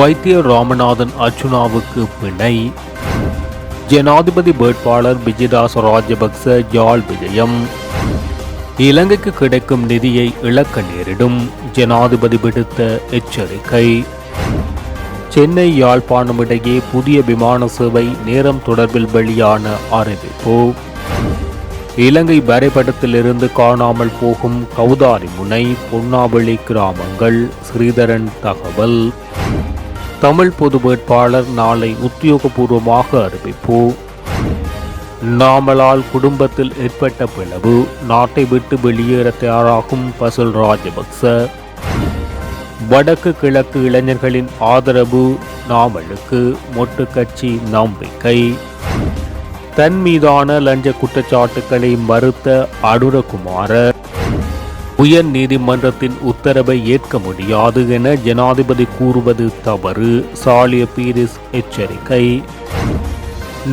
வைத்திய ராமநாதன் அர்ச்சுனாவுக்கு பிணை. ஜனாதிபதி வேட்பாளர் விஜயதாஸ் ராஜபக்ச யாழ் விஜயம். இலங்கைக்கு கிடைக்கும் நிதியை இழக்க நேரிடும். ஜனாதிபதி விடுத்த எச்சரிக்கை. சென்னை யாழ்ப்பாணம் இடையே புதிய விமான சேவை நேரம் தொடர்பில் வெளியான அறிவிப்பு. இலங்கை வரைபடத்திலிருந்து காணாமல் போகும் கௌதாரி முனை பொன்னாவளி கிராமங்கள் ஸ்ரீதரன் தகவல். தமிழ் பொது வேட்பாளர் நாளை உத்தியோகபூர்வமாக அறிவிப்பு. நாமலால் குடும்பத்தில் ஏற்பட்ட பிளவு நாட்டை விட்டு வெளியேற தயாராகும் பசுல் ராஜபக்ச. வடக்கு கிழக்கு இளைஞர்களின் ஆதரவு நாமலுக்கு மொட்டு கட்சி நம்பிக்கை. தன் மீதான லஞ்ச குற்றச்சாட்டுக்களை மறுத்த அனுரகுமார. உயர் நீதிமன்றத்தின் உத்தரவை ஏற்க முடியாது என ஜனாதிபதி கூறுவது தவறு சாலிய பீரிஸ் எச்சரிக்கை.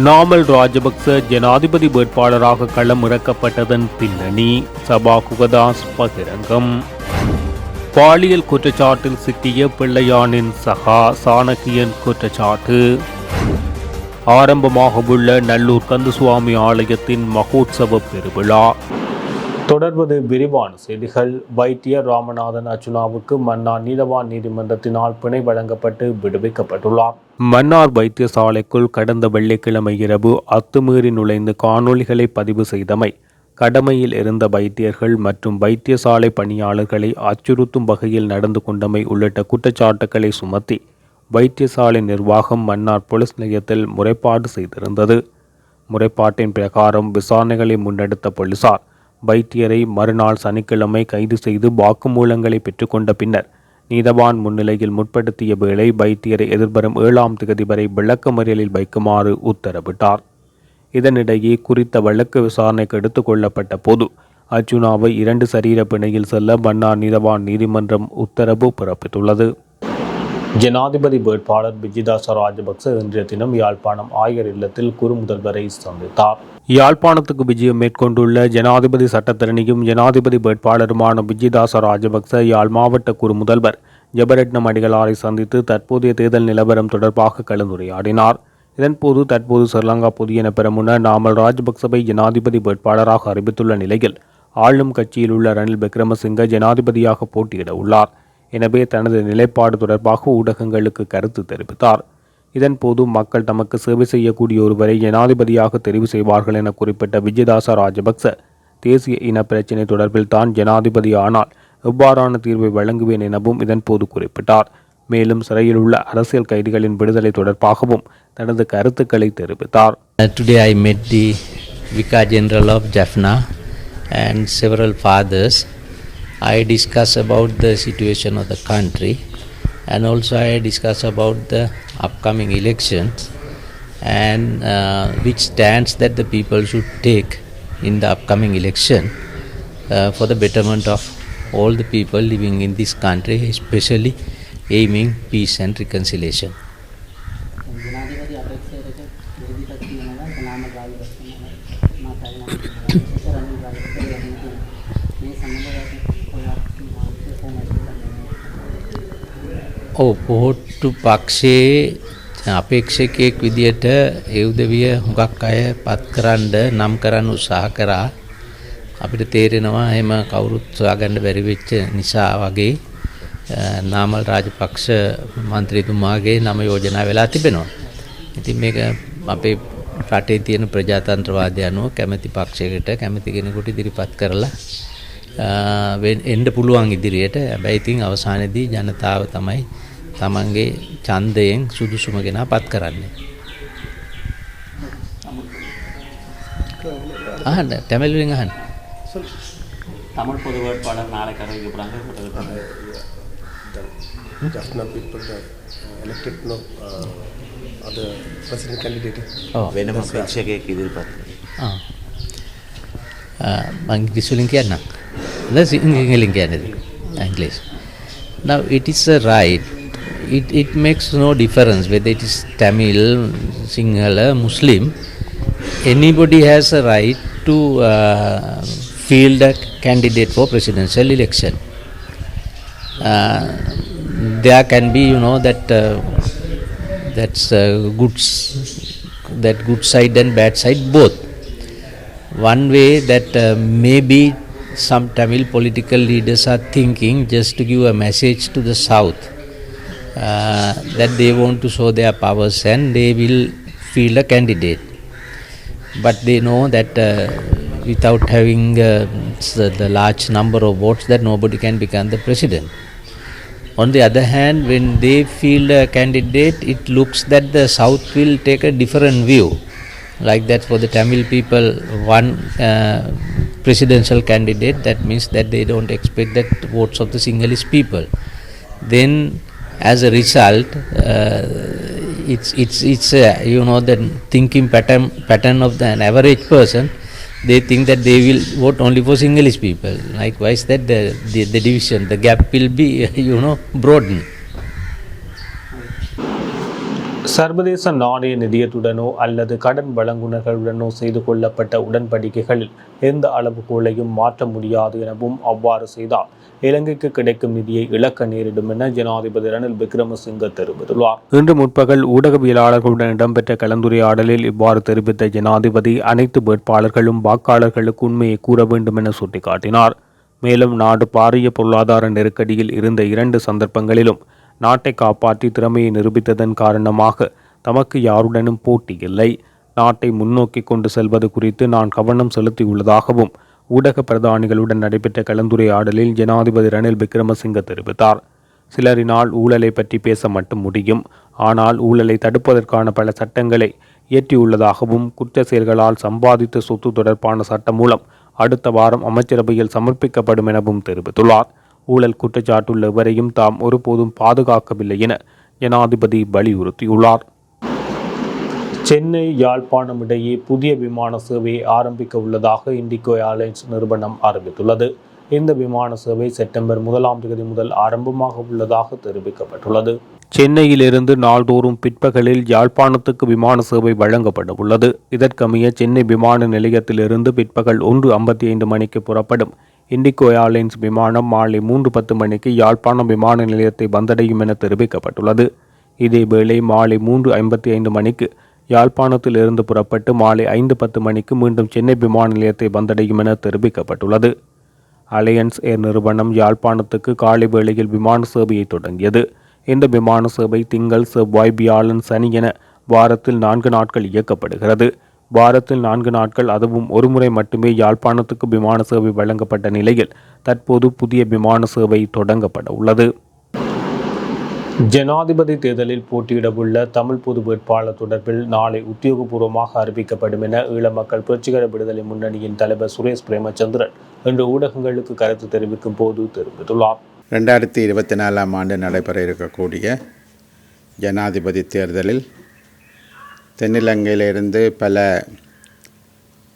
நாமல் ராஜபக்ச ஜனாதிபதி வேட்பாளராக களம் இறக்கப்பட்டதன் பின்னணி சபா குகதாஸ் பகிரங்கம். பாலியல் குற்றச்சாட்டில் சிக்கிய பிள்ளையானின் சகா சாணக்கியன் குற்றச்சாட்டு. ஆரம்பமாகவுள்ள நல்லூர் கந்தசுவாமி ஆலயத்தின் மகோத்சவ பெருவிழா. தொடர்வது விரிவான செய்திகள். வைத்தியர் ராமநாதன் அர்ச்சுனாவுக்கு மன்னார் நீதவான் நீதிமன்றத்தினால் பிணை வழங்கப்பட்டு விடுவிக்கப்பட்டுள்ளார். மன்னார் வைத்தியசாலைக்குள் கடந்த வெள்ளிக்கிழமை இரவு அத்துமீறி நுழைந்து காணொலிகளை பதிவு செய்தமை கடமையில் இருந்த வைத்தியர்கள் மற்றும் வைத்தியசாலை பணியாளர்களை அச்சுறுத்தும் வகையில் நடந்து கொண்டமை உள்ளிட்ட குற்றச்சாட்டுக்களை சுமத்தி வைத்தியசாலை நிர்வாகம் மன்னார் போலீஸ் நிலையத்தில் முறைப்பாடு செய்திருந்தது. முறைப்பாட்டின் பிரகாரம் விசாரணைகளை முன்னெடுத்த போலீசார் வைத்தியரை மறுநாள் சனிக்கிழமை கைது செய்து வாக்குமூலங்களை பெற்றுக்கொண்ட பின்னர் நீதவான் முன்னிலையில் முற்படுத்திய வேளை வைத்தியரை எதிர்வரும் ஏழாம் தேதி வரை விளக்கமறியலில் வைக்குமாறு உத்தரவிட்டார். இதனிடையே குறித்த வழக்கு விசாரணைக்கு எடுத்துக் கொள்ளப்பட்ட போது அர்ஜுனாவை இரண்டு சரீர பிணையில் செல்ல மன்னார் நீதவான் நீதிமன்றம் உத்தரவு பிறப்பித்துள்ளது. ஜனாதிபதி வேட்பாளர் விஜயதாச ராஜபக்ச இன்றைய தினம் யாழ்ப்பாணம் ஆயர் இல்லத்தில் குறு முதல்வரை சந்தித்தார். யாழ்ப்பாணத்துக்கு விஜயம் மேற்கொண்டுள்ள ஜனாதிபதி சட்டத்தரணியும் ஜனாதிபதி வேட்பாளருமான விஜயதாச ராஜபக்ச யாழ் மாவட்ட குறு முதல்வர் ஜெபரட்னம் அடிகளாரை சந்தித்து தற்போதைய தேர்தல் நிலவரம் தொடர்பாக கலந்துரையாடினார். இதன்போது தற்போது ஸ்ரீலங்கா புதியன பெற முன்னர் நாமல் ராஜபக்சவை ஜனாதிபதி வேட்பாளராக அறிவித்துள்ள நிலையில் ஆளும் கட்சியில் உள்ள ரணில் விக்ரமசிங்க ஜனாதிபதியாக போட்டியிட உள்ளார். எனவே தனது நிலைப்பாடு தொடர்பாக ஊடகங்களுக்கு கருத்து தெரிவித்தார். இதன் போது மக்கள் தமக்கு சேவை செய்யக்கூடிய ஒருவரை ஜனாதிபதியாக தெரிவு செய்வார்கள் என குறிப்பிட்ட விஜயதாச ராஜபக்ச தேசிய இன பிரச்சினை தொடர்பில் தான் ஜனாதிபதி ஆனால் எவ்வாறான தீர்வை வழங்குவேன் எனவும் இதன்போது குறிப்பிட்டார். மேலும் சிறையில் உள்ள அரசியல் கைதிகளின் விடுதலை தொடர்பாகவும் தனது கருத்துக்களை தெரிவித்தார். Uh, today I met the Vicar General of Jaffna and several fathers. I discuss about the situation of the country. And also I discuss about the upcoming elections and uh, which stance that the people should take in the upcoming election uh, for the betterment of all the people living in this country, especially aiming peace and reconciliation. ඔව් පොහොට්ටු පක්ෂයේ අපේක්ෂකයෙක් විදියට ඒ උදවිය හුඟක් අය පත් කරන්න නම් කරන්න උත්සාහ කරා අපිට තේරෙනවා එහෙම කවුරුත් සොයාගන්න බැරි වෙච්ච නිසා වගේ අ, නාමල් රාජපක්ෂ මන්ත්‍රීතුමාගේ නම යෝජනා වෙලා තිබෙනවා. ඉතින් මේක අපේ රටේ තියෙන ප්‍රජාතන්ත්‍රවාදය අනුව කැමැති පක්ෂයකට කැමැති කෙනෙකුට ඉදිරිපත් කරලා අ, වෙන්- එන්න පුළුවන් ඉදිරියට හැබැයි ඉතින් අවසානයේදී ජනතාව තමයි තමන්ගේ ඡන්දයෙන් සුදුසුම කෙනා පත් කරන්නේ. අහන්න තැමැල්ලුවෙන් අහන්න. தமிழ் பொது வேட்பாளர் நாளைக்கு அறிவிக்கப்படுறாங்க Jaffna people that uh, elected no uh, other president candidate. ඔව්. වෙනම පක්ෂකයෙක් ඉදිරිපත් ආ. ආ, මං ඉංග්‍රීසිවලින් කියන්නම්. නෑ සිංහලෙන් කියන්නේද? ඉංග්‍රීසි. Now it is a right. It, it makes no difference whether it is Tamil, Sinhala, Muslim. Anybody has a right to uh, field a candidate for presidential election. Uh, there can be, you know, that uh, that's uh, good, that good side and bad side both. One way that uh, maybe some Tamil political leaders are thinking just to give a message to the south uh, that they want to show their powers and they will field a candidate. But they know that uh, without having uh, the large number of votes, that nobody can become the president. On the other hand, when they field a candidate, it looks that the South will take a different view. Like that for the Tamil people, one uh, presidential candidate, that means that they don't expect that votes of the Sinhalese people. Then, as a result, uh, it's it's it's uh, you know the thinking pattern pattern of the, an average person. They think that they will vote only for Sinhalese people. Likewise, that the, the the division, the gap will be you know broadened. சர்வதேச நாணய நிதியத்துடனோ அல்லது கடன் வழங்குனர்களுடனோ செய்து கொள்ளப்பட்ட உடன்படிக்கைகளில் எந்த அளவுகோலையும் மாற்ற முடியாது எனவும் அவ்வாறு செய்தால் இலங்கைக்கு கிடைக்கும் நிதியை இழக்க நேரிடும் என ஜனாதிபதி ரணில் விக்ரமசிங்க தெரிவித்துள்ளார். இன்று முற்பகல் ஊடகவியலாளர்களுடன் இடம்பெற்ற கலந்துரையாடலில் இவ்வாறு தெரிவித்த ஜனாதிபதி அனைத்து வேட்பாளர்களும் வாக்காளர்களுக்கு உண்மையை கூற வேண்டும் என சுட்டிக்காட்டினார். மேலும் நாடு பாரிய பொருளாதார நெருக்கடியில் இருந்த இரண்டு சந்தர்ப்பங்களிலும் நாட்டை காப்பாற்றி திறமையை நிரூபித்ததன் காரணமாக தமக்கு யாருடனும் போட்டி இல்லை. நாட்டை முன்னோக்கி கொண்டு செல்வது குறித்து நான் கவனம் செலுத்தியுள்ளதாகவும் ஊடக பிரதானிகளுடன் நடைபெற்ற கலந்துரையாடலில் ஜனாதிபதி ரணில் விக்ரமசிங்க தெரிவித்தார். சிலரினால் ஊழலை பற்றி பேச மட்டும் முடியும். ஆனால் ஊழலை தடுப்பதற்கான பல சட்டங்களை இயற்றியுள்ளதாகவும் குற்ற செயல்களால் சம்பாதித்த சொத்து தொடர்பான சட்டம் மூலம் அடுத்த வாரம் அமைச்சரவையில் சமர்ப்பிக்கப்படும் எனவும் தெரிவித்துள்ளார். ஊழல் குற்றச்சாட்டுள்ள எவரையும் தாம் ஒருபோதும் பாதுகாக்கவில்லை என ஜனாதிபதி வலியுறுத்தியுள்ளார். சென்னை யாழ்ப்பாணம் இடையே புதிய விமான சேவையை ஆரம்பிக்க உள்ளதாக இண்டிகோ ஏர்லைன்ஸ் நிறுவனம் அறிவித்துள்ளது. இந்த விமான சேவை செப்டம்பர் முதலாம் தேதி முதல் ஆரம்பமாக உள்ளதாக தெரிவிக்கப்பட்டுள்ளது. சென்னையிலிருந்து நாள்தோறும் பிற்பகலில் யாழ்ப்பாணத்துக்கு விமான சேவை வழங்கப்பட உள்ளது. இதற்கமைய சென்னை விமான நிலையத்திலிருந்து பிற்பகல் ஒன்று ஐம்பத்தி ஐந்து மணிக்கு புறப்படும் இண்டிகோ ஏர்லைன்ஸ் விமானம் மாலை மூன்று பத்து மணிக்கு யாழ்ப்பாணம் விமான நிலையத்தை வந்தடையும் என தெரிவிக்கப்பட்டுள்ளது. இதேவேளை மாலை மூன்று ஐம்பத்தி ஐந்து மணிக்கு யாழ்ப்பாணத்தில் இருந்து புறப்பட்டு மாலை ஐந்து பத்து மணிக்கு மீண்டும் சென்னை விமான நிலையத்தை வந்தடையும் என தெரிவிக்கப்பட்டுள்ளது. அலையன்ஸ் ஏர் நிறுவனம் யாழ்ப்பாணத்துக்கு காலை வேளையில் விமான சேவையை தொடங்கியது. இந்த விமான சேவை திங்கள் செவ்வாய் வியாழன் சனி என வாரத்தில் நான்கு நாட்கள் இயக்கப்படுகிறது. வாரத்தில் நான்கு நாட்கள் அதுவும் ஒருமுறை மட்டுமே யாழ்ப்பாணத்துக்கு விமான சேவை வழங்கப்பட்ட நிலையில் தற்போது புதிய விமான சேவை தொடங்கப்பட உள்ளது. ஜனாதிபதி தேர்தலில் போட்டியிடவுள்ள தமிழ் பொது வேட்பாளர் தொடர்பில் நாளை உத்தியோகபூர்வமாக அறிவிக்கப்படும் என ஈழ மக்கள் புரட்சிகர விடுதலை முன்னணியின் தலைவர் சுரேஷ் பிரேமச்சந்திரன் இன்று ஊடகங்களுக்கு கருத்து தெரிவிக்கும் போது தெரிவித்துள்ளார். ரெண்டாயிரத்தி இருபத்தி நாலாம் ஆண்டு நடைபெற இருக்கக்கூடிய ஜனாதிபதி தேர்தலில் தென்னிலங்கையிலிருந்து பல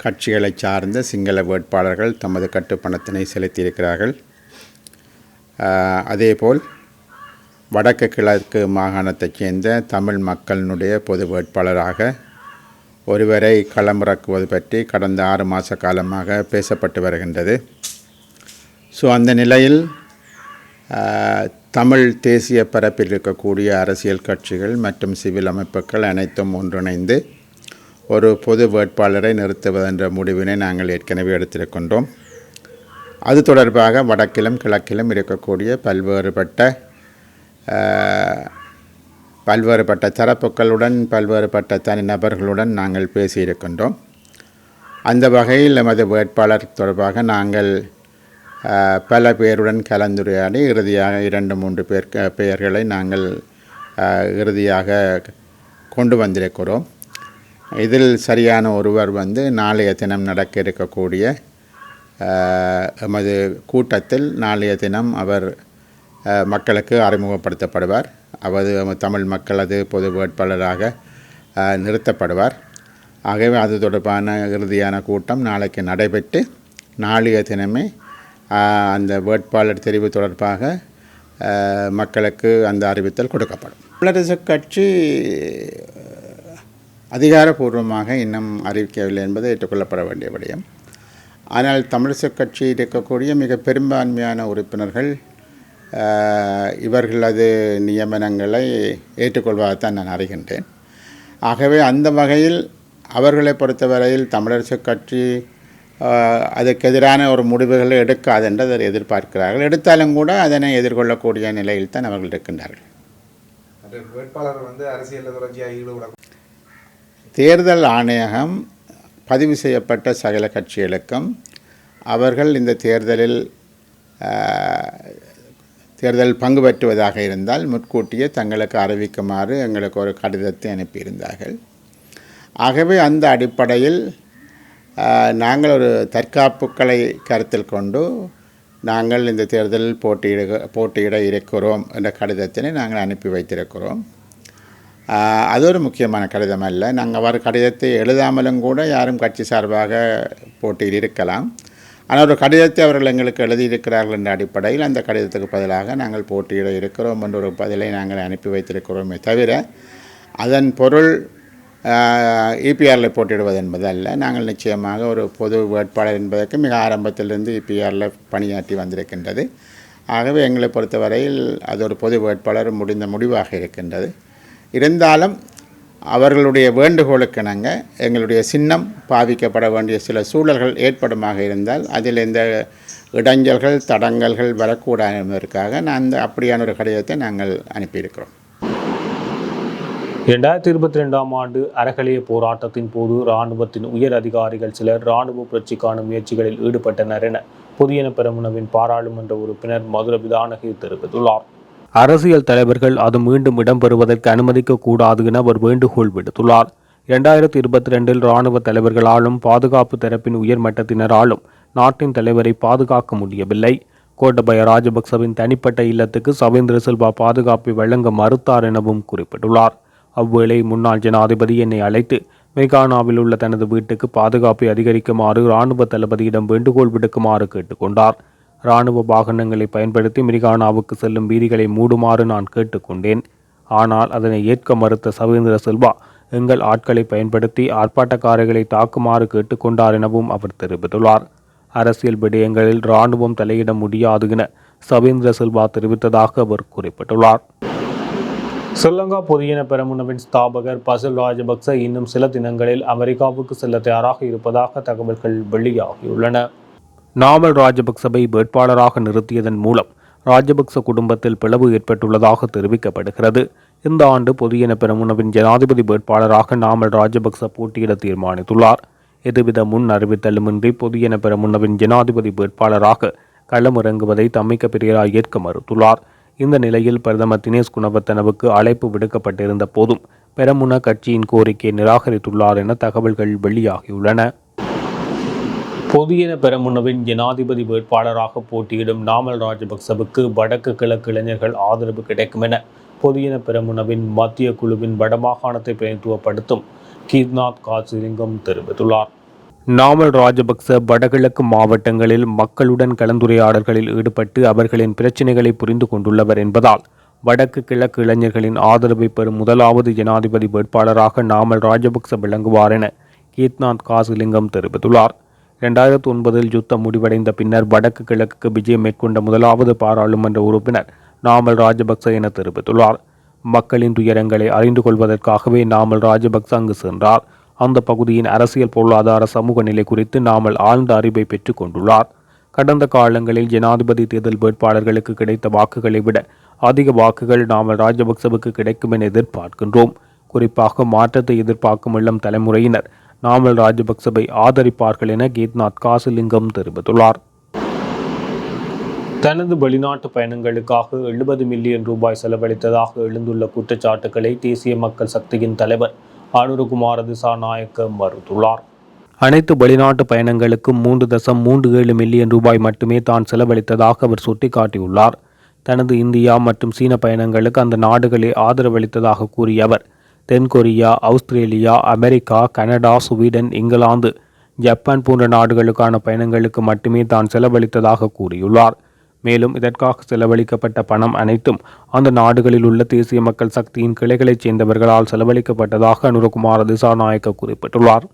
கட்சிகளைச் சார்ந்த சிங்கள வேட்பாளர்கள் தமது கட்டுப்பணத்தினை செலுத்தியிருக்கிறார்கள். அதேபோல் வடக்கு கிழக்கு மாகாணத்தைச் சேர்ந்த தமிழ் மக்களினுடைய பொது வேட்பாளராக ஒருவரை களமிறக்குவது பற்றி கடந்த ஆறு மாத காலமாக பேசப்பட்டு வருகின்றது. ஸோ அந்த நிலையில் தமிழ் தேசிய பரப்பில் இருக்கக்கூடிய அரசியல் கட்சிகள் மற்றும் சிவில் அமைப்புகள் அனைத்தும் ஒன்றிணைந்து ஒரு பொது வேட்பாளரை நிறுத்துவதென்ற முடிவினை நாங்கள் ஏற்கனவே எடுத்திருக்கின்றோம். அது தொடர்பாக வடக்கிலும் கிழக்கிலும் இருக்கக்கூடிய பல்வேறுபட்ட பல்வேறுபட்ட தரப்புகளுடன் பல்வேறுபட்ட தனிநபர்களுடன் நாங்கள் பேசியிருக்கின்றோம். அந்த வகையில் எமது வேட்பாளர் தொடர்பாக நாங்கள் பல பேருடன் கலந்துரையாடி இறுதியாக இரண்டு மூன்று பேர் க- பெயர்களை நாங்கள் இறுதியாக கொண்டு வந்திருக்கிறோம். இதில் சரியான ஒருவர் வந்து நாளைய தினம் நடக்க இருக்கக்கூடிய எமது கூட்டத்தில் நாளைய தினம் அவர் மக்களுக்கு அறிமுகப்படுத்தப்படுவார். அவர் தமிழ் மக்களது பொது வேட்பாளராக நிறுத்தப்படுவார். ஆகவே அது தொடர்பான இறுதியான கூட்டம் நாளைக்கு நடைபெற்று நாளைய தினமே அந்த வேட்பாளர் தெரிவு தொடர்பாக மக்களுக்கு அந்த அறிவித்தல் கொடுக்கப்படும். தமிழரசுக் கட்சி அதிகாரப்பூர்வமாக இன்னும் அறிவிக்கவில்லை என்பது ஏற்றுக்கொள்ளப்பட வேண்டிய விடயம். ஆனால் தமிழிசை கட்சி இருக்கக்கூடிய மிக பெரும்பான்மையான உறுப்பினர்கள் இவர்களது நியமனங்களை ஏற்றுக்கொள்வதைத்தான் நான் அறிகின்றேன். ஆகவே அந்த வகையில் அவர்களை பொறுத்தவரையில் தமிழரசு கட்சி எதிரான ஒரு முடிவுகளை எடுக்காது என்று அதை எதிர்பார்க்கிறார்கள். எடுத்தாலும் கூட அதனை எதிர்கொள்ளக்கூடிய நிலையில் தான் அவர்கள் இருக்கின்றார்கள். வேட்பாளர் வந்து அரசியலில் தொடர்ச்சியாக ஈடுபட தேர்தல் ஆணையகம் பதிவு செய்யப்பட்ட சகல கட்சிகளுக்கும் அவர்கள் இந்த தேர்தலில் தேர்தல் பங்கு பெற்றுவதாக இருந்தால் முன்கூட்டியே தங்களுக்கு அறிவிக்குமாறு எங்களுக்கு ஒரு கடிதத்தை அனுப்பியிருந்தார்கள். ஆகவே அந்த அடிப்படையில் நாங்கள் ஒரு தற்காப்புக்களை கருத்தில் கொண்டு நாங்கள் இந்த தேர்தலில் போட்டியிட போட்டியிட இருக்கிறோம் என்ற கடிதத்தினை நாங்கள் அனுப்பி வைத்திருக்கிறோம். அது ஒரு முக்கியமான கடிதம் அல்ல. நாங்கள் அவர் கடிதத்தை எழுதாமலும் கூட யாரும் கட்சி சார்பாக போட்டியில் இருக்கலாம். ஆனால் ஒரு கடிதத்தை அவர்கள் எங்களுக்கு எழுதியிருக்கிறார்கள் என்ற அடிப்படையில் அந்த கடிதத்துக்கு பதிலாக நாங்கள் போட்டியிட இருக்கிறோம் என்ற ஒரு பதிலை நாங்கள் அனுப்பி வைத்திருக்கிறோமே தவிர அதன் பொருள் இபிஆரில் போட்டிடுவது என்பது அல்ல நாங்கள் நிச்சயமாக ஒரு பொது வேட்பாளர் என்பதற்கு மிக ஆரம்பத்திலிருந்து இபிஆரில் பணியாற்றி வந்திருக்கின்றது. ஆகவே எங்களை பொறுத்தவரையில் அது ஒரு பொது வேட்பாளர் முடிந்த முடிவாக இருக்கின்றது. இருந்தாலும் அவர்களுடைய வேண்டுகோளுக்கிணங்க எங்களுடைய சின்னம் பாவிக்கப்பட வேண்டிய சில சூழல்கள் ஏற்படுமாக இருந்தால் அதில் இந்த இடைஞ்சல்கள் தடங்கல்கள் வரக்கூடாது என்பதற்காக நான் அந்த அப்படியான ஒரு கடிதத்தை நாங்கள் அனுப்பியிருக்கிறோம். இரண்டாயிரத்தி இருபத்தி ரெண்டாம் ஆண்டு அறகலைய போராட்டத்தின் போது இராணுவத்தின் உயர் அதிகாரிகள் சிலர் இராணுவ புரட்சிக்கான முயற்சிகளில் ஈடுபட்டனர் என புதியன பெருமனவின் பாராளுமன்ற உறுப்பினர் மதுர விதானகி தெரிவித்துள்ளார். அரசியல் தலைவர்கள் அது மீண்டும் இடம்பெறுவதற்கு அனுமதிக்க கூடாது என அவர் வேண்டுகோள் விடுத்துள்ளார். இரண்டாயிரத்தி இருபத்தி ரெண்டில் இராணுவ தலைவர்களாலும் பாதுகாப்பு தரப்பின் உயர்மட்டத்தினராலும் நாட்டின் தலைவரை பாதுகாக்க முடியவில்லை. கோட்டபய ராஜபக்சவின் தனிப்பட்ட இல்லத்துக்கு சவேந்திர சில்வா பாதுகாப்பை வழங்க மறுத்தார் எனவும் குறிப்பிட்டுள்ளார். அவ்வேளை முன்னாள் ஜனாதிபதி என்னை அழைத்து மெகானாவில் உள்ள தனது வீட்டுக்கு பாதுகாப்பை அதிகரிக்குமாறு இராணுவ தளபதியிடம் வேண்டுகோள் விடுக்குமாறு கேட்டுக்கொண்டார். இராணுவ வாகனங்களை பயன்படுத்தி மிரிகானாவுக்கு செல்லும் வீதிகளை மூடுமாறு நான் கேட்டுக்கொண்டேன். ஆனால் அதனை ஏற்க மறுத்த சவேந்திர செல்வா எங்கள் ஆட்களை பயன்படுத்தி ஆர்ப்பாட்டக்காரர்களை தாக்குமாறு கேட்டுக்கொண்டார் எனவும் அவர் தெரிவித்துள்ளார். அரசியல் விடயங்களில் இராணுவம் தலையிட முடியாது என சவேந்திர செல்வா தெரிவித்ததாக அவர் குறிப்பிட்டுள்ளார். ஸ்ரீலங்கா பொதியன பெரமுனவின் ஸ்தாபகர் பசில் ராஜபக்ச இன்னும் சில தினங்களில் அமெரிக்காவுக்கு செல்ல தயாராக இருப்பதாக தகவல்கள் வெளியாகியுள்ளன. நாமல் ராஜபக்சவை வேட்பாளராக நிறுத்தியதன் மூலம் ராஜபக்ச குடும்பத்தில் பிளவு ஏற்பட்டுள்ளதாக தெரிவிக்கப்படுகிறது. இந்த ஆண்டு பொதியன பெருமுனவின் ஜனாதிபதி வேட்பாளராக நாமல் ராஜபக்ச போட்டியிட தீர்மானித்துள்ளார். எதுவித முன் அறிவித்தலுமின்றி பொதியன பெருமுனவின் ஜனாதிபதி வேட்பாளராக களமிறங்குவதை தம்மிக்க பெரியராய் ஏற்க மறுத்துள்ளார். இந்த நிலையில் பிரதமர் தினேஷ் குணவர்த்தனவுக்கு அழைப்பு விடுக்கப்பட்டிருந்த போதும் பெரமுன கட்சியின் கோரிக்கையை நிராகரித்துள்ளார் என தகவல்கள் வெளியாகியுள்ளன. பொதியன பெரமுனவின் ஜனாதிபதி வேட்பாளராக போட்டியிடும் நாமல் ராஜபக்சவுக்கு வடக்கு கிழக்கு இளைஞர்கள் ஆதரவு கிடைக்கும் என பொதியன பெரமுனவின் மத்திய குழுவின் வடமாகாணத்தை பிரதித்துவப்படுத்தும் கீர்நாத் காசிலிங்கம் தெரிவித்துள்ளார். நாமல் ராஜபக்ச வடகிழக்கு மாவட்டங்களில் மக்களுடன் கலந்துரையாடல்களில் ஈடுபட்டு அவர்களின் பிரச்சினைகளை புரிந்து கொண்டுள்ளவர் என்பதால் வடக்கு கிழக்கு இளைஞர்களின் ஆதரவை பெறும் முதலாவது ஜனாதிபதி வேட்பாளராக நாமல் ராஜபக்ச விளங்குவார் என கீர்த்நாத் காசிலிங்கம் தெரிவித்துள்ளார். இரண்டாயிரத்து ஒன்பதில் யுத்தம் முடிவடைந்த பின்னர் வடக்கு கிழக்குக்கு விஜயம் மேற்கொண்ட முதலாவது பாராளுமன்ற உறுப்பினர் நாமல் ராஜபக்ச என தெரிவித்துள்ளார். மக்களின் துயரங்களை அறிந்து கொள்வதற்காகவே நாமல் ராஜபக்ச அங்கு சென்றார். அந்த பகுதியின் அரசியல் பொருளாதார சமூக நிலை குறித்து நாமல் ஆழ்ந்த அறிவை பெற்றுக் கொண்டுள்ளார். கடந்த காலங்களில் ஜனாதிபதி தேர்தல் வேட்பாளர்களுக்கு கிடைத்த வாக்குகளை விட அதிக வாக்குகள் நாமல் ராஜபக்சவுக்கு கிடைக்கும் என எதிர்பார்க்கின்றோம். குறிப்பாக மாற்றத்தை எதிர்பார்க்கும் இளம் தலைமுறையினர் நாமல் ராஜபக்சவை ஆதரிப்பார்கள் என கீத்நாத் காசிலிங்கம் தெரிவித்துள்ளார். தனது வெளிநாட்டு பயணங்களுக்காக எழுபது மில்லியன் ரூபாய் செலவழித்ததாக எழுந்துள்ள குற்றச்சாட்டுகளை தேசிய மக்கள் சக்தியின் தலைவர் அனுருகுமார திசாநாயக்க மறுத்துள்ளார். அனைத்து வெளிநாட்டு பயணங்களுக்கும் மூன்று தசம் மூன்று ஏழு மில்லியன் ரூபாய் மட்டுமே தான் செலவழித்ததாக அவர் சுட்டிக்காட்டியுள்ளார். தனது இந்தியா மற்றும் சீன பயணங்களுக்கு அந்த நாடுகளே ஆதரவளித்ததாக கூறிய அவர் தென்கொரியா Australia America Canada Sweden England Japan போன்ற நாடுகளுக்கான பயணங்களுக்கு மட்டுமே தான் செலவழித்ததாக கூறியுள்ளார். மேலும் இதற்காக செலவழிக்கப்பட்ட பணம் அனைத்தும் அந்த நாடுகளில் உள்ள தேசிய மக்கள் சக்தியின் கிளைகளைச் சேர்ந்தவர்களால் செலவழிக்கப்பட்டதாக அனுரகுமார் திசாநாயக்க குறிப்பிட்டுள்ளார்.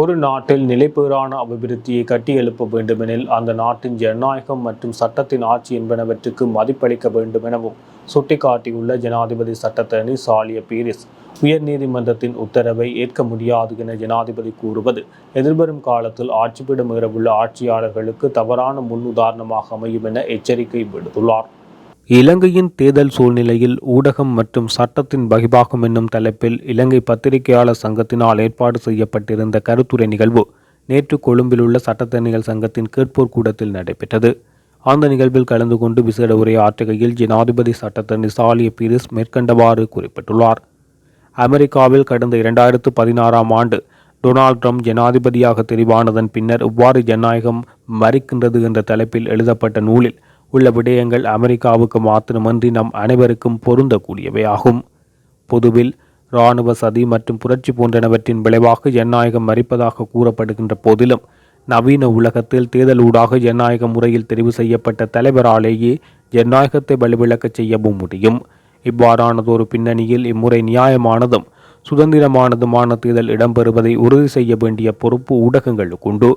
ஒரு நாட்டில் நிலைப்பேறான அபிவிருத்தியை கட்டியெழுப்ப வேண்டுமெனில் அந்த நாட்டின் ஜனநாயகம் மற்றும் சட்டத்தின் ஆட்சி என்பனவற்றுக்கு மதிப்பளிக்க வேண்டும் எனவும் சுட்டிக்காட்டியுள்ள ஜனாதிபதி சட்டத்தரணி சாலிய பீரிஸ் உயர்நீதிமன்றத்தின் உத்தரவை ஏற்க முடியாது என ஜனாதிபதி கூறுவது எதிர்வரும் காலத்தில் ஆட்சிப்பிடமேறவுள்ள ஆட்சியாளர்களுக்கு தவறான முன்னுதாரணமாக அமையும் என எச்சரிக்கை விடுத்துள்ளார். இலங்கையின் தேர்தல் சூழ்நிலையில் ஊடகம் மற்றும் சட்டத்தின் பகிபாகம் என்னும் தலைப்பில் இலங்கை பத்திரிகையாளர் சங்கத்தினால் ஏற்பாடு செய்யப்பட்டிருந்த கருத்துரை நிகழ்வு நேற்று கொழும்பில் உள்ள சட்டத்தரணிகள் சங்கத்தின் கேட்போர் கூடத்தில் நடைபெற்றது. அந்த நிகழ்வில் கலந்து கொண்டு விசேட உரை ஆற்றுகையில் ஜனாதிபதி சட்டத்தரணி சாலிய பீரிஸ் மேற்கண்டவாறு குறிப்பிட்டுள்ளார். அமெரிக்காவில் கடந்த இரண்டாயிரத்து பதினாறாம் ஆண்டு டொனால்ட் ட்ரம்ப் ஜனாதிபதியாக தெரிவானதன் பின்னர் இவ்வாறு ஜனநாயகம் மறிக்கின்றது என்ற தலைப்பில் எழுதப்பட்ட நூலில் உள்ள விடயங்கள் அமெரிக்காவுக்கு மாத்திரமன்றி நம் அனைவருக்கும் பொருந்தக்கூடியவையாகும். பொதுவில் இராணுவ சதி மற்றும் புரட்சி போன்றனவற்றின் விளைவாக ஜனநாயகம் மறிப்பதாக கூறப்படுகின்ற போதிலும் நவீன உலகத்தில் தேர்தல் ஊடாக ஜனநாயக முறையில் தெரிவு செய்யப்பட்ட தலைவராலேயே ஜனநாயகத்தை வலுவிழக்கச் செய்யவும் முடியும். இவ்வாறானதொரு பின்னணியில் இம்முறை நியாயமானதும் சுதந்திரமானதுமான தேர்தல் இடம்பெறுவதை உறுதி செய்ய வேண்டிய பொறுப்பு ஊடகங்களுக்கு உண்டு.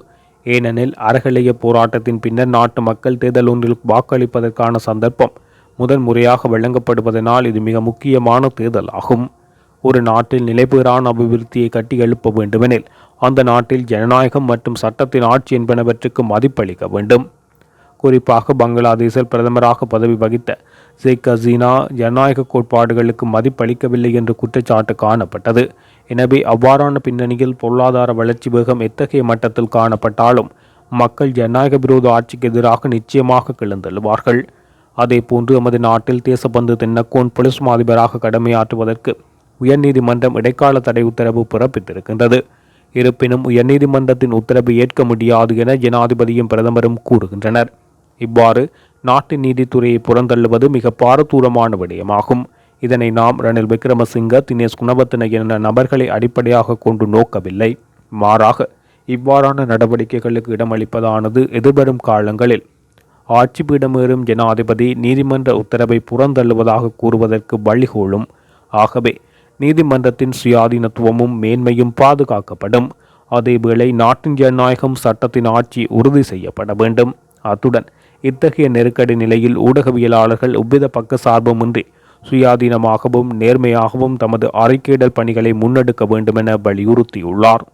ஏனெனில் அறகலைய போராட்டத்தின் பின்னர் நாட்டு மக்கள் தேர்தல் ஒன்றில் வாக்களிப்பதற்கான சந்தர்ப்பம் முதன் முறையாக வழங்கப்படுவதனால் இது மிக முக்கியமான தேர்தல் ஆகும் ஒரு நாட்டில் நிலைபெறான அபிவிருத்தியை கட்டி எழுப்ப வேண்டுமெனில் அந்த நாட்டில் ஜனநாயகம் மற்றும் சட்டத்தின் ஆட்சி என்பனவற்றுக்கு மதிப்பளிக்க வேண்டும். குறிப்பாக பங்களாதேசில் பிரதமராக பதவி வகித்த ஷேக் ஹசீனா ஜனநாயக கோட்பாடுகளுக்கு மதிப்பளிக்கவில்லை என்று குற்றச்சாட்டு காணப்பட்டது. எனவே அவ்வாறான பின்னணியில் பொருளாதார வளர்ச்சி வேகம் எத்தகைய மட்டத்தில் காணப்பட்டாலும் மக்கள் ஜனநாயக விரோத ஆட்சிக்கு எதிராக நிச்சயமாக கிளந்தெழுவார்கள் அதேபோன்று எமது நாட்டில் தேசபந்து தென்னக்கோன் பொலிஸ் மாதிபராக கடமையாற்றுவதற்கு உயர்நீதிமன்றம் இடைக்கால தடை உத்தரவு பிறப்பித்திருக்கின்றது. இருப்பினும் உயர்நீதிமன்றத்தின் உத்தரவு ஏற்க முடியாது என ஜனாதிபதியும் பிரதமரும் கூறுகின்றனர். இவ்வாறு நாட்டு நீதித்துறையை புறந்தள்ளுவது மிக பாரதூரமான விடயமாகும். இதனை நாம் ரணில் விக்ரமசிங்க தினேஷ் குணவர்த்தன என நபர்களை அடிப்படையாக கொண்டு நோக்கவில்லை. மாறாக இவ்வாறான நடவடிக்கைகளுக்கு இடமளிப்பதானது எதிர்வரும் காலங்களில். ஆட்சி பீடமேறும் ஜனாதிபதி நீதிமன்ற உத்தரவை புறந்தள்ளுவதாக கூறுவதற்கு வழிகோலும். ஆகவே நீதிமன்றத்தின் சுயாதீனத்துவமும் மேன்மையும் பாதுகாக்கப்படும். அதேவேளை நாட்டின் ஜனநாயகம் சட்டத்தின் ஆட்சி உறுதி செய்யப்பட வேண்டும். அத்துடன் இத்தகைய நெருக்கடி நிலையில் ஊடகவியலாளர்கள் எவ்வித பக்கசார்புமின்றி சுயாதீனமாகவும் நேர்மையாகவும் தமது அறிக்கையிடல் பணிகளை முன்னெடுக்க வேண்டுமென வலியுறுத்தியுள்ளார்.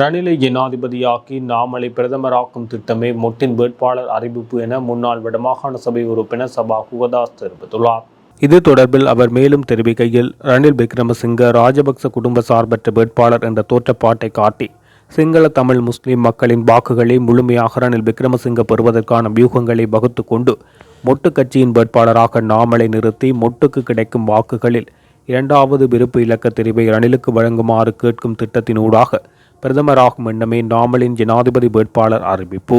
ரணிலை ஜனாதிபதியாக்கி நாமலை பிரதமராக்கும் திட்டமே மொட்டின் வேட்பாளர் அறிவிப்பு என முன்னாள் வடமாகாண சபை உறுப்பினர் சபா குகதாஸ் தெரிவித்துள்ளார். இது தொடர்பில் அவர் மேலும் தெரிவிக்கையில் ரணில் விக்ரமசிங்க ராஜபக்ச குடும்ப சார்பற்ற வேட்பாளர் என்ற தோற்றப்பாட்டை காட்டி சிங்கள தமிழ் முஸ்லிம் மக்களின் வாக்குகளை முழுமையாக ரணில் விக்ரமசிங்க பெறுவதற்கான வியூகங்களை வகுத்து கொண்டு மொட்டு கட்சியின் வேட்பாளராக நாமலை நிறுத்தி மொட்டுக்கு கிடைக்கும் வாக்குகளில் இரண்டாவது விருப்பு இலக்க தெரிவை ரணிலுக்கு வழங்குமாறு கேட்கும் திட்டத்தினூடாக பிரதமராகும் எண்ணமே நாமலின் ஜனாதிபதி வேட்பாளர் அறிவிப்பு.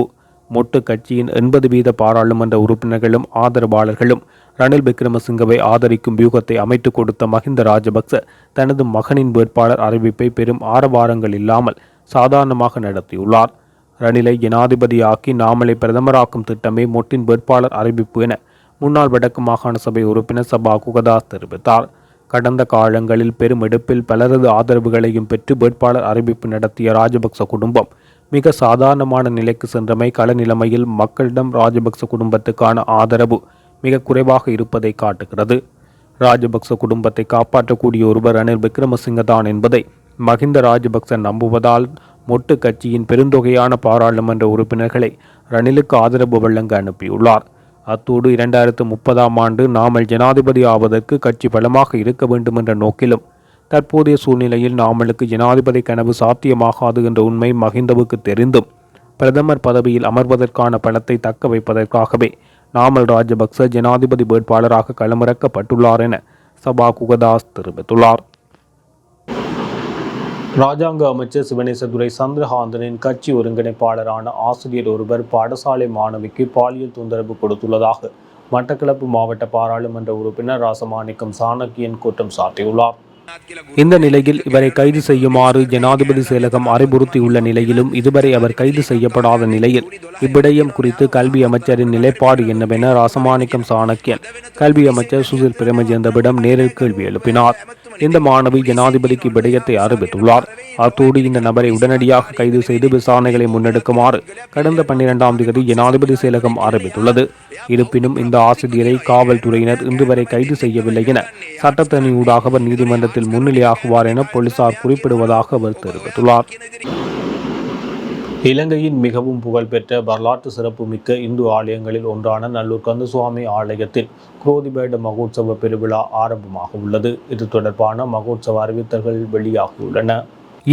மொட்டு கட்சியின் எண்பது வீத பாராளுமன்ற உறுப்பினர்களும் ஆதரவாளர்களும் ரணில் விக்ரமசிங்கவை ஆதரிக்கும் வியூகத்தை அமைத்துக் கொடுத்த மஹிந்த ராஜபக்ச தனது மகனின் வேட்பாளர் அறிவிப்பை பெரும் ஆரவாரங்கள் இல்லாமல் சாதாரணமாக நடத்தியுள்ளார். ரணிலை ஜனாதிபதியாக்கி நாமலை பிரதமராக்கும் திட்டமே மொட்டின் வேட்பாளர் அறிவிப்பு என முன்னாள் வடக்கு மாகாண சபை உறுப்பினர் சபா குகதாஸ் தெரிவித்தார். கடந்த காலங்களில் பெரும் எடுப்பில் பலரது ஆதரவுகளையும் பெற்று வேட்பாளர் அறிவிப்பு நடத்திய ராஜபக்ச குடும்பம் மிக சாதாரணமான நிலைக்கு சென்றமை கள நிலைமையில் மக்களிடம் ராஜபக்ச குடும்பத்துக்கான ஆதரவு மிக குறைவாக இருப்பதை காட்டுகிறது. ராஜபக்ச குடும்பத்தை காப்பாற்றக்கூடிய ஒருவர் ரணில் விக்ரமசிங்க தான் என்பதை மஹிந்த ராஜபக்ச நம்புவதால் மொட்டு கட்சியின் பெருந்தொகையான பாராளுமன்ற உறுப்பினர்களை ரணிலுக்கு ஆதரவு வழங்க அனுப்பியுள்ளார். அத்தோடு இரண்டாயிரத்து முப்பதாம் ஆண்டு நாமல் ஜனாதிபதி ஆவதற்கு கட்சி பலமாக இருக்க வேண்டும் என்ற நோக்கிலும் தற்போதைய சூழ்நிலையில் நாமலுக்கு ஜனாதிபதி கனவு சாத்தியமாகாது என்ற உண்மை மஹிந்தவுக்கு தெரிந்தும் பிரதமர் பதவியில் அமர்வதற்கான பலத்தை தக்க வைப்பதற்காகவே நாமல் ராஜபக்ச ஜனாதிபதி வேட்பாளராக களமிறக்கப்பட்டுள்ளார் என சபா குகதாஸ் தெரிவித்துள்ளார். ராஜாங்க அமைச்சர் சிவனேசதுரை சந்திரகாந்தனின் கட்சி ஒருங்கிணைப்பாளரான ஆசிரியர் ஒருவர் பாடசாலை மாணவிக்கு பாலியல் தொந்தரவு கொடுத்துள்ளதாக மட்டக்களப்பு மாவட்ட பாராளுமன்ற உறுப்பினர் ராசமாணிக்கம் சாணக்கியன் குற்றம் சாட்டியுள்ளார். இந்த நிலையில் இவரை கைது செய்யுமாறு ஜனாதிபதி செயலகம் அறிவுறுத்தியுள்ள நிலையிலும் இதுவரை அவர் கைது செய்யப்படாத நிலையில் இவ்விடயம் குறித்து கல்வி அமைச்சரின் நிலைப்பாடு என்னவென ராசமாணிக்கம் சாணக்கியன் கல்வி அமைச்சர் சுசில் பிரேமச்சந்திரவிடம் நேரில் கேள்வி எழுப்பினார். இந்த மாணவி ஜனாதிபதிக்கு விடயத்தை அறிவித்துள்ளார். அத்தோடு இந்த நபரை உடனடியாக கைது செய்து விசாரணைகளை முன்னெடுக்குமாறு கடந்த பன்னிரெண்டாம் தேதி ஜனாதிபதி செயலகம் அறிவித்துள்ளது. இருப்பினும் இந்த ஆசிரியரை காவல்துறையினர் இன்று வரை கைது செய்யவில்லை என சட்டத்தணியூடாக அவர் நீதிமன்றத்தில் முன்னிலையாகுவார் என போலீசார் குறிப்பிடுவதாக அவர் தெரிவித்துள்ளார். இலங்கையின் மிகவும் புகழ்பெற்ற வரலாற்று சிறப்புமிக்க இந்து ஆலயங்களில் ஒன்றான நல்லூர் கந்தசுவாமி ஆலயத்தில் குரோதிபேட மகோத்சவ பெருவிழா ஆரம்பமாக உள்ளது. இது தொடர்பான மகோத்சவ அறிவித்தல்கள் வெளியாகியுள்ளன.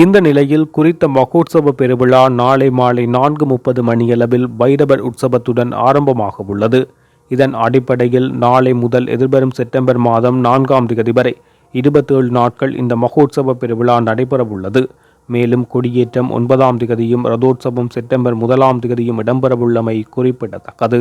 இந்த நிலையில் குறித்த மகோத்சவ பெருவிழா நாளை மாலை நான்கு முப்பது மணியளவில் பைரவர் உற்சவத்துடன் ஆரம்பமாக உள்ளது. இதன் அடிப்படையில் நாளை முதல் எதிர்வரும் செப்டம்பர் மாதம் நான்காம் தேதி வரை இருபத்தேழு நாட்கள் இந்த மகோத்சவ பெருவிழா நடைபெறவுள்ளது மேலும் கொடியேற்றம் ஒன்பதாம் திகதியும் ரதோற்சவம் செப்டம்பர் முதலாம் திகதியும் இடம்பெறவுள்ளமை குறிப்பிடத்தக்கது.